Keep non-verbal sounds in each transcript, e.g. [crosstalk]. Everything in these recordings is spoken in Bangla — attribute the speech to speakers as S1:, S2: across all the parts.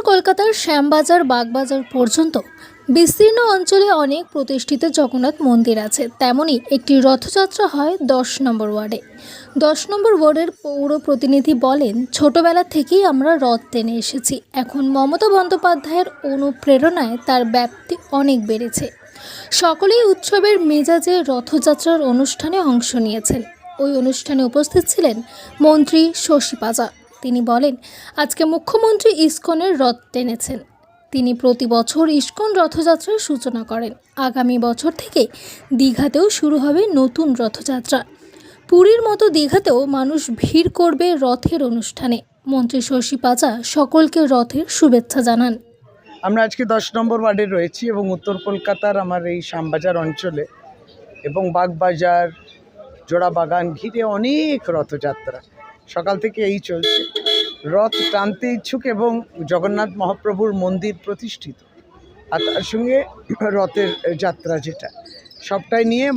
S1: উত্তর কলকাতার শ্যামবাজার, বাগবাজার পর্যন্ত বিস্তীর্ণ অঞ্চলে অনেক প্রতিষ্ঠিত জগন্নাথ মন্দির আছে। তেমনই একটি রথযাত্রা হয় দশ নম্বর ওয়ার্ডে। দশ নম্বর ওয়ার্ডের পৌর প্রতিনিধি বলেন, ছোটবেলা থেকেই আমরা রথ টেনে এসেছি। এখন মমতা বন্দ্যোপাধ্যায়ের অনুপ্রেরণায় তার ব্যাপ্তি অনেক বেড়েছে। সকলেই উৎসবের মেজাজে রথযাত্রার অনুষ্ঠানে অংশ নিয়েছেন। ওই অনুষ্ঠানে উপস্থিত ছিলেন মন্ত্রী শশী পাজা তিনি বলেন, আজকে মুখ্যমন্ত্রী ইস্কনের রথ টেনেছেন। তিনি প্রতি বছর ইস্কন রথযাত্রার সূচনা করেন। আগামী বছর থেকে দীঘাতেও শুরু হবে নতুন রথযাত্রা। পুরীর মতো দীঘাতেও মানুষ ভিড় করবে রথের অনুষ্ঠানে। মন্ত্রী শশী পাজা সকলকে রথের শুভেচ্ছা জানান।
S2: আমরা আজকে দশ নম্বর ওয়ার্ডে রয়েছি এবং উত্তর কলকাতার আমার এই শ্যামবাজার অঞ্চলে এবং বাগবাজার, জোড়াবাগান ঘিরে অনেক রথযাত্রা। সকাল থেকে এই চলছে। রথ টানতে ইচ্ছুক এবং জগন্নাথ মহাপ্রভুর মন্দির প্রতিষ্ঠিত। আর তার সঙ্গে রথের যাত্রা যেটা, সবটাই নিয়ে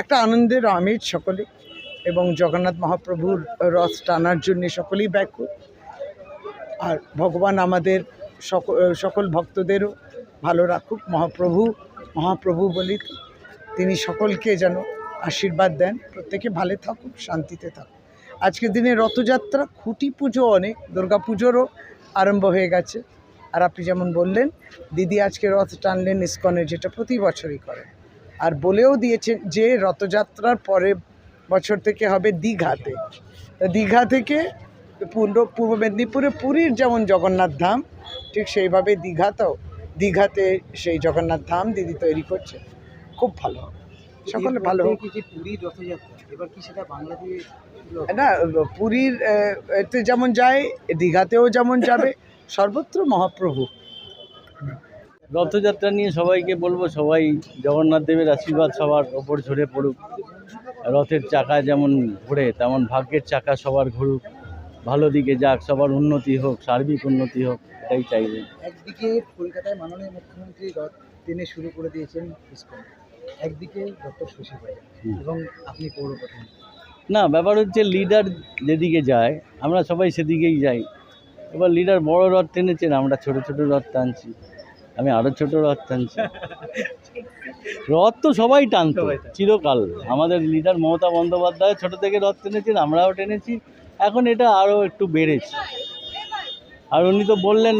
S2: একটা আনন্দের আমেজ সকলে এবং জগন্নাথ মহাপ্রভুর রথ টানার জন্য সকলেই ব্যাকুল। আর ভগবান আমাদের সকল সকল ভক্তদেরও ভালো রাখুক, মহাপ্রভু মহাপ্রভু বলি তিনি সকলকে যেন আশীর্বাদ দেন। প্রত্যেকে ভালো থাকুক, শান্তিতে থাকুক। আজকের দিনে রথযাত্রা, খুঁটি পুজো অনেক, দুর্গা পুজোরও আরম্ভ হয়ে গেছে। আর আপনি যেমন বললেন, দিদি আজকে রথ টানলেন ইস্কনের, যেটা প্রতি বছরই করেন আর বলেও দিয়েছেন যে রথযাত্রার পরে বছর থেকে হবে দীঘাতে। দীঘা থেকে পূর্ব পূর্ব মেদিনীপুরে পুরীর যেমন জগন্নাথ ধাম, ঠিক সেইভাবে দীঘাতেও, দীঘাতে সেই জগন্নাথ ধাম দিদি তৈরি করছে। খুব ভালো সকলে ভালো না পুরীর এতে যেমন যায় দীঘাতেও যেমন যাবে [laughs] সর্বত্র মহাপ্রভু।
S3: রথযাত্রা নিয়ে সবাইকে বলব সবাই জগন্নাথ দেবের আশীর্বাদ সবার ওপর ঝরে পড়ুক। রথের চাকা যেমন ঘোরে তেমন ভাগ্যের চাকা সবার ঘুরুক। ভালো দিকে যাক সবার উন্নতি হোক সার্বিক উন্নতি হোক এটাই চাইবে।
S4: একদিকে কলকাতায় মাননীয় মুখ্যমন্ত্রী রথ টেনে শুরু করে দিয়েছেন ইসকন একদিকে ডক্টর শশী এবং আপনি পৌর প্রধান
S3: না ব্যাপার হচ্ছে লিডার যেদিকে যায় আমরা সবাই সেদিকেই যাই। এবার লিডার বড় রথ টেনেছেন আমরা ছোট ছোট রথ টানছি। আমি আরও ছোট রথ টানছি। রথ তো সবাই টানতো। চিরকাল। আমাদের লিডার মমতা বন্দ্যোপাধ্যায় ছোট থেকে রথ টেনেছেন আমরাও টেনেছি। এখন এটা আরও একটু বেড়েছে। আর উনি তো বললেন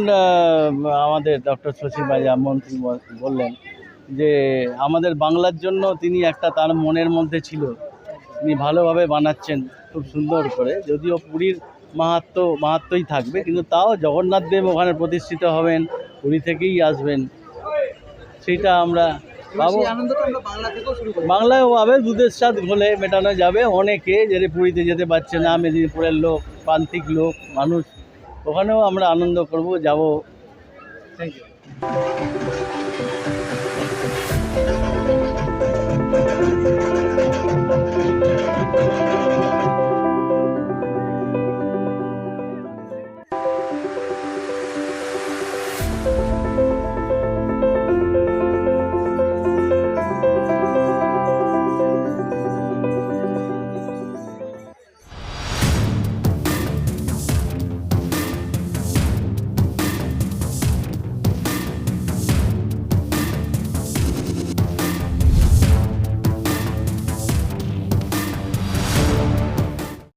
S3: আমাদের ডক্টর শশী বাজা মন্ত্রী বললেন যে আমাদের বাংলার জন্য তিনি একটা তার মনের মধ্যে ছিল। তিনি ভালোভাবে বানাচ্ছেন খুব সুন্দর করে। যদিও পুরীর মাহাত্ম মাহাত্মই থাকবে কিন্তু তাও জগন্নাথ দেব ওখানে প্রতিষ্ঠিত হবেন পুরী থেকেই আসবেন। সেটা আমরা পাবো। বাংলায় পাবে দুধের স্বাদ ঘোলে মেটানো যাবে। অনেকে যে পুরীতে যেতে পারছে না মেদিনীপুরের লোক প্রান্তিক লোক মানুষ ওখানেও আমরা আনন্দ করব যাব।
S4: Thank you